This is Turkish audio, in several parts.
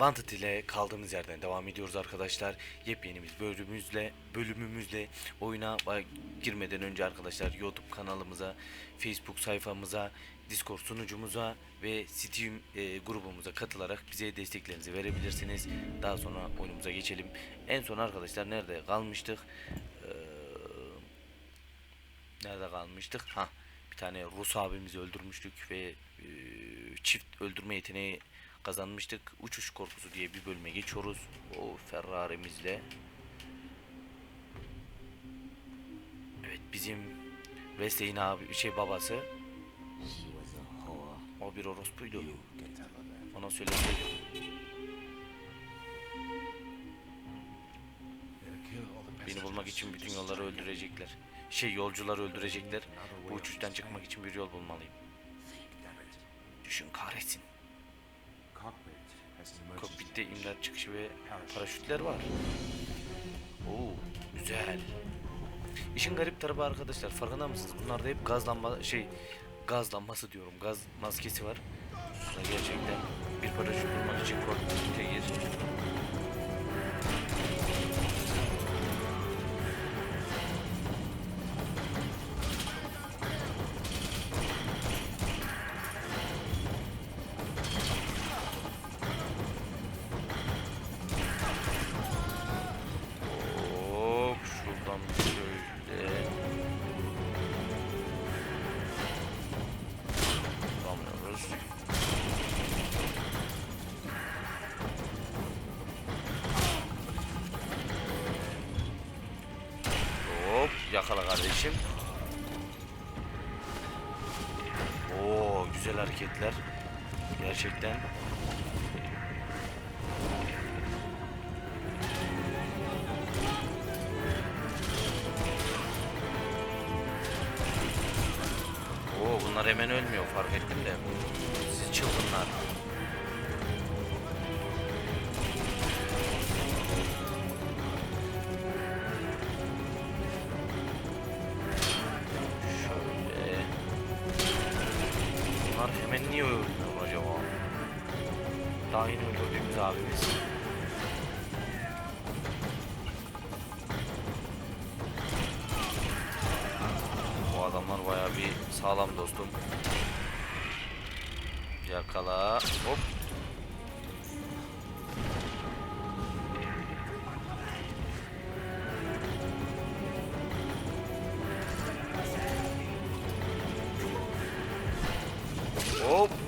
Wanted ile kaldığımız yerden devam ediyoruz arkadaşlar. Yepyeni bir bölümümüzle, bölümümüzle oyuna ba- girmeden önce arkadaşlar YouTube kanalımıza, Facebook sayfamıza, Discord sunucumuza ve Steam e, grubumuza katılarak bize desteklerinizi verebilirsiniz. Daha sonra oyunumuza geçelim. En son arkadaşlar nerede kalmıştık? Ee, nerede kalmıştık? Ha, bir tane Rus abimizi öldürmüştük ve e, çift öldürme yeteneği kazanmıştık. Uçuş korkusu diye bir bölüme geçiyoruz. O Ferrari'mizle. Evet bizim Wesley'in abi şey babası. O bir orospuydu. Ona söyleseydim. Beni bulmak için bütün yolları öldürecekler. Şey yolcuları öldürecekler. Bu uçuştan çıkmak için bir yol bulmalıyım. Düşün kahretsin. Kokpitte imdat çıkışı ve paraşütler var. Oo, güzel. İşin garip tarafı arkadaşlar farkında mısınız? Bunlarda hep gaz lamba şey gaz lambası diyorum. Gaz maskesi var. Gerçekten bir paraşüt bulmak için kokpite gir. Hop yakala kardeşim. Oo güzel hareketler. Gerçekten. Oo bunlar hemen ölmüyor fark ettim de. Siz çılgınlar. Bir sağlam dostum. Yakala. Hop. Hop.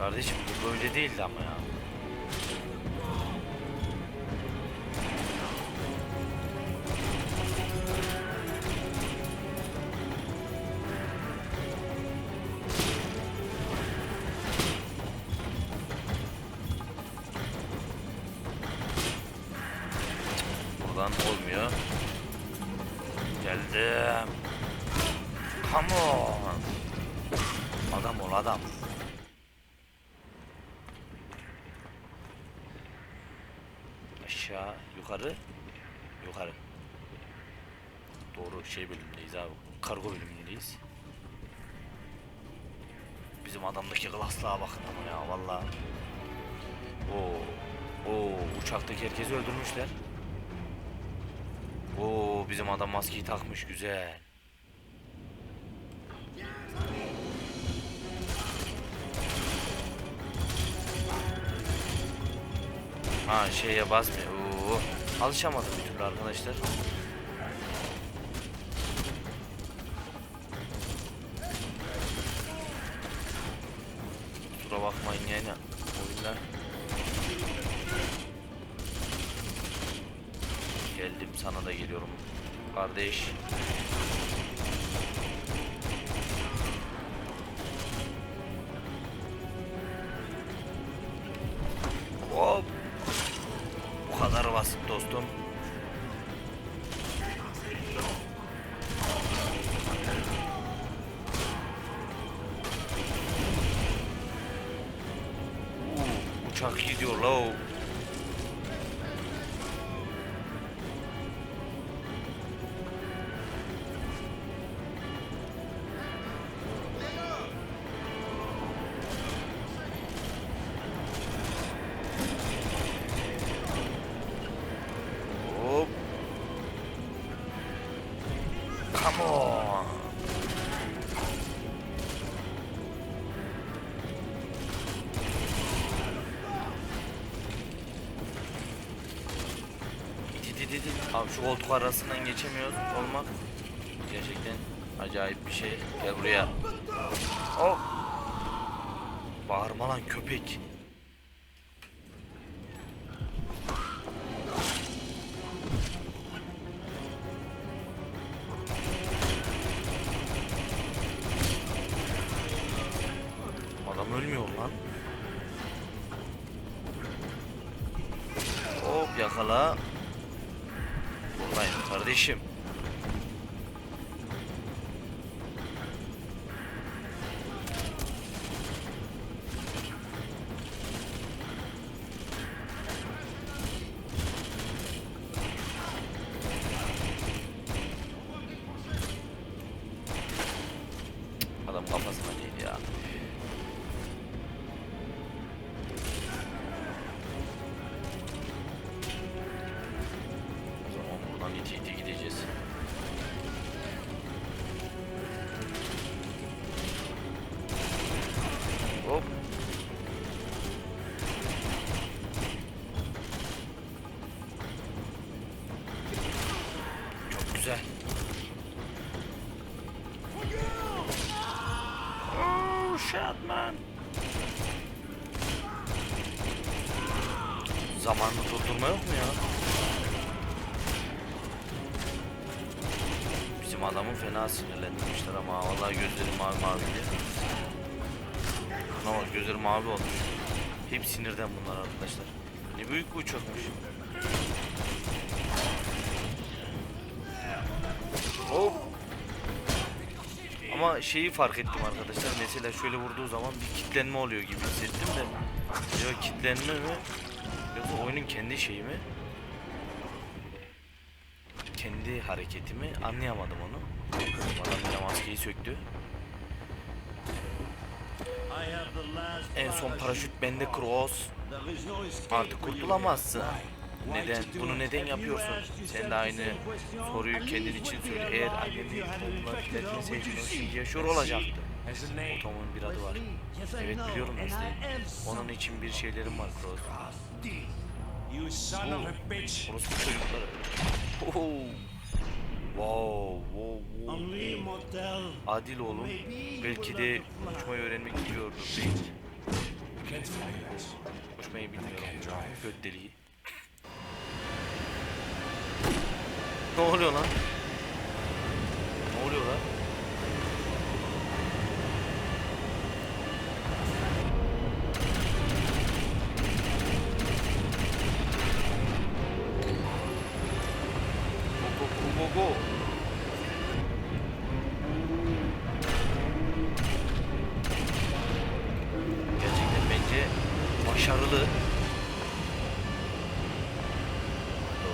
Kardeşim bu böyle değildi ama ya. Buradan olmuyor. Geldim. Come on. Adam ol adam. Aşağı, yukarı, yukarı. Doğru şey bölümündeyiz abi. Kargo bölümündeyiz. Bizim adamdaki klaslığa bakın ama ya valla. Oo, oo uçaktaki herkesi öldürmüşler. Oo bizim adam maskeyi takmış güzel. Ha şeye basmıyor. Oo. Alışamadım bir türlü arkadaşlar. Kusura bakmayın yani oyunlar. Geldim sana da geliyorum. Kardeş. Kadar basit dostum. İti. Abi şu koltuk arasından geçemiyoruz olmak gerçekten acayip bir şey. Gel buraya. Hop. Bağırma lan köpek. Adam ölmüyor lan. Hop yakala. Kardeşim. İti gideceğiz. Hop. Çok güzel. Oh shit man. Zamanını durdurma yok mu ya? Bizim adamı fena sinirlendirmişler ama vallahi gözleri mavi maviydi. Ama bak gözleri mavi olmuş. Hep sinirden bunlar arkadaşlar. Ne büyük bir uçakmış. Hop. Ama şeyi fark ettim arkadaşlar. Mesela şöyle vurduğu zaman bir kitlenme oluyor gibi hissettim de. Acaba kitlenme mi? Yoksa oyunun kendi şeyi mi? Kendi hareketi mi? Anlayamadım onu. Adam yine maskeyi söktü. En son paraşüt bende Cross. Artık kurtulamazsın. Neden? Bunu neden yapıyorsun? Sen de aynı soruyu kendin için söyle. Eğer annemi topluma iletmeseydin o şimdi yaşıyor olacaktı. Tom'un bir adı var. Evet biliyorum mesleği. Onun için bir şeylerim var Cross. You son of a bitch! Oho. Wow, wow, wow. Adil oğlum. Belki de uçmayı öğrenmek us. Uçmayı bilmiyorum. Göt deliği. Ne oluyor lan? Ne oluyor lan?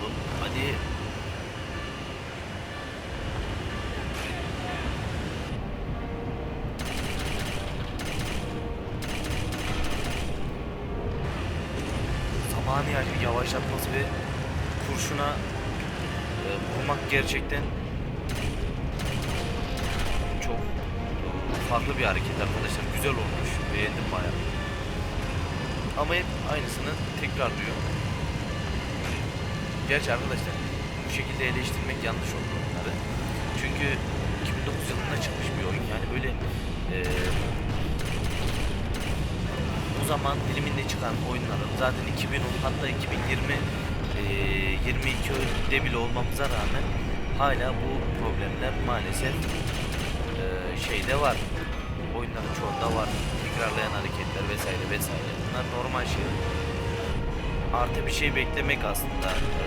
Oğlum hadi. Zamanı yani yavaşlatması ve kurşuna e, vurmak gerçekten çok farklı bir hareket arkadaşlar. Güzel olmuş. Beğendim bayağı. Ama hep aynısını tekrarlıyor. Gerçi arkadaşlar bu şekilde eleştirmek yanlış oldu onları. Çünkü 2009 yılında çıkmış bir oyun. Yani böyle e, bu zaman diliminde çıkan oyunların zaten 2010 hatta 2020 e, 22'de bile olmamıza rağmen hala bu problemler maalesef e, şeyde var. Oyunların çoğunda var. Tekrarlayan hareketler vesaire vesaire. Bunlar normal şeyler. Artı bir şey beklemek aslında e,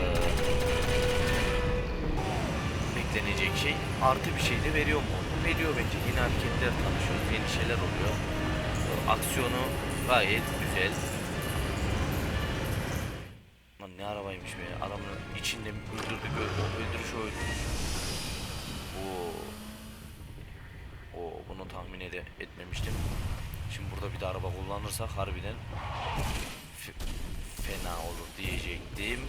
beklenecek şey. Artı bir şey de veriyor mu? Veriyor bence. Yeni hareketler tanışıyoruz. Yeni şeyler oluyor. Aksiyonu gayet güzel. Ulan ne arabaymış be. Adamın içinde öldürdük ö- öldürüş öldürüş. Oo. Oo bunu tahmin ede etmemiştim. Şimdi burada bir de araba kullanırsak harbiden fena olur diyecektim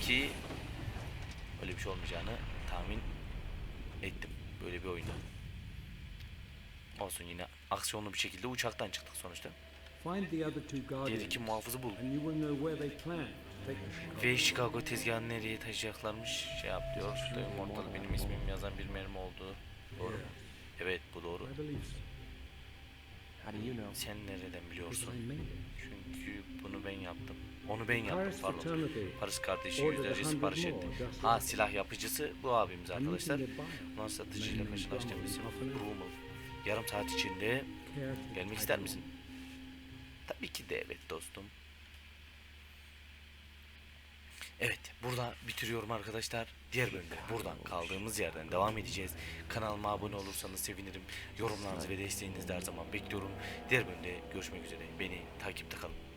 ki öyle bir şey olmayacağını tahmin ettim böyle bir oyunda. Olsun yine aksiyonlu bir şekilde uçaktan çıktık sonuçta. Diğer iki muhafızı bul. Ve Chicago tezgahını nereye taşıyacaklarmış şey yap diyor. Ortada benim ismim yazan bir mermi oldu. Doğru. Evet bu doğru. Sen nereden biliyorsun? Çünkü bunu ben yaptım. Onu ben yaptım pardon. Paris kardeşi yüzlerce sipariş etti. Ha silah yapıcısı bu abimiz arkadaşlar. Ulan satıcıyla karşılaştığımız. Brummel. Yarım saat içinde gelmek ister misin? Tabii ki de evet dostum. Evet burada bitiriyorum arkadaşlar. Diğer bölümde buradan kaldığımız yerden devam edeceğiz. Kanalıma abone olursanız sevinirim. Yorumlarınızı ve desteğinizi de her zaman bekliyorum. Diğer bölümde görüşmek üzere. Beni takipte kalın.